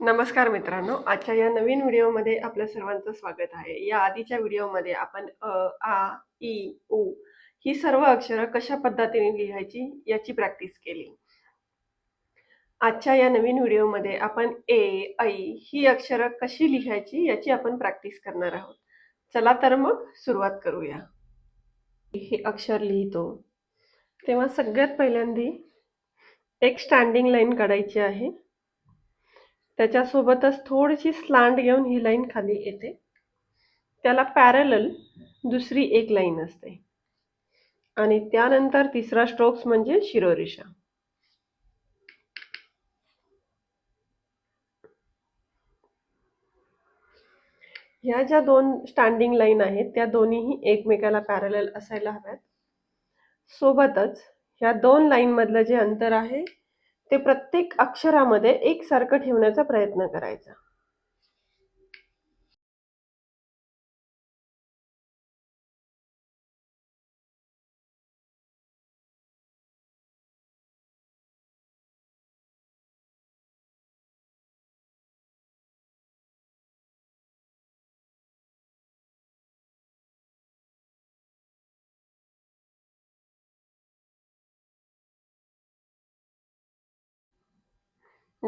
नमस्कार मित्रांनो आजच्या या नवीन व्हिडिओमध्ये आपल्या सर्वांचं स्वागत आहे. या आधीच्या व्हिडिओमध्ये आपण अ आ ई उ ही सर्व अक्षरं कशा पद्धतीने लिहायची याची प्रॅक्टिस केली. आजच्या या नवीन व्हिडिओमध्ये आपण ए ऐ ही अक्षरं कशी लिहायची याची आपण प्रॅक्टिस करणार आहोत. चला तर मग सुरुवात करूया. हे अक्षर लिहितो. तेव्हा सगळ्यात पहिल्यांदी एक स्टँडिंग लाईन काढायची आहे. त्याच्यासोबतच थोडीशी स्लांट घेऊन ही लाईन खाली येते. त्याला पॅरलल दुसरी एक लाईन असते. आणि त्यानंतर तिसरा स्ट्रोक्स म्हणजे शिरोरेषा. ह्या ज्या दोन स्टँडिंग लाईन आहेत त्या दोन्हीही एकमेकाला पॅरलल असायला हव्यात. सोबतच ह्या दोन लाईन मधलं जे अंतर आहे ते प्रत्येक अक्षरामध्ये एकसारखं ठेवण्याचा प्रयत्न करायचा.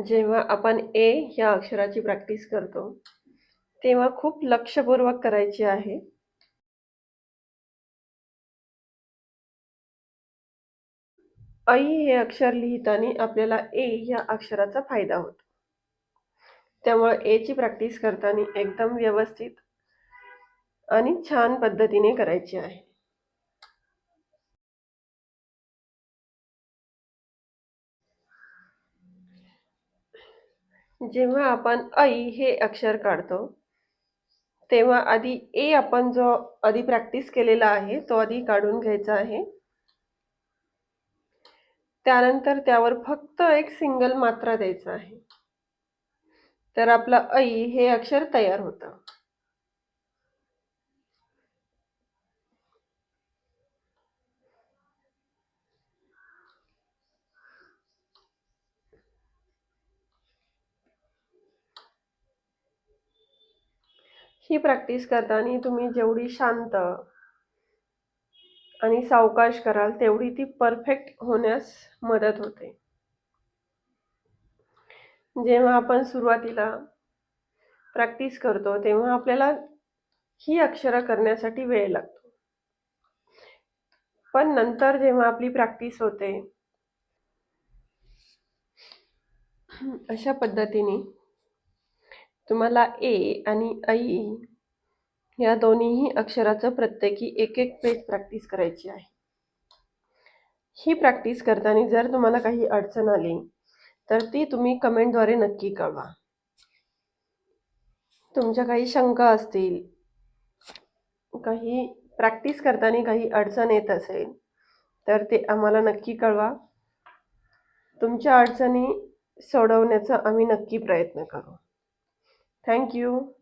जेव्हा आपण ए या अक्षराची प्रॅक्टिस करतो तेव्हा खूप लक्षपूर्वक करायची आहे. ऐ हे अक्षर लिहिताना आपल्याला ए या अक्षराचा फायदा होतो. त्यामुळे एची प्रॅक्टिस करताना एकदम व्यवस्थित आणि छान पद्धतीने करायची आहे. जेव्हा आपण ऐ हे अक्षर काढतो तेव्हा आधी ए आपण जो आधी प्रॅक्टिस केलेला आहे तो आधी काढून घ्यायचा आहे. त्यानंतर त्यावर फक्त एक सिंगल मात्रा द्यायचा आहे. तर आपलं ऐ हे अक्षर तयार होतं. ही प्रॅक्टिस करताना तुम्ही जेवढी शांत आणि सावकाश कराल तेवढी ती परफेक्ट होण्यास मदत होते. जेव्हा आपण सुरुवातीला प्रॅक्टिस करतो तेव्हा आपल्याला ही अक्षरं करण्यासाठी वेळ लागतो. पण नंतर जेव्हा आपली प्रॅक्टिस होते अशा पद्धतीने तुम्हाला ए आणि ऐ या दोन्हीही अक्षराचं प्रत्येकी एक एक पेज प्रॅक्टिस करायची आहे. ही प्रॅक्टिस करताना जर तुम्हाला काही अडचण आली तर ती तुम्ही कमेंटद्वारे नक्की कळवा. तुमच्या काही शंका असतील काही प्रॅक्टिस करताना काही अडचण येत असेल तर ते आम्हाला नक्की कळवा. तुमच्या अडचणी सोडवण्याचा आम्ही नक्की प्रयत्न करू. thank you.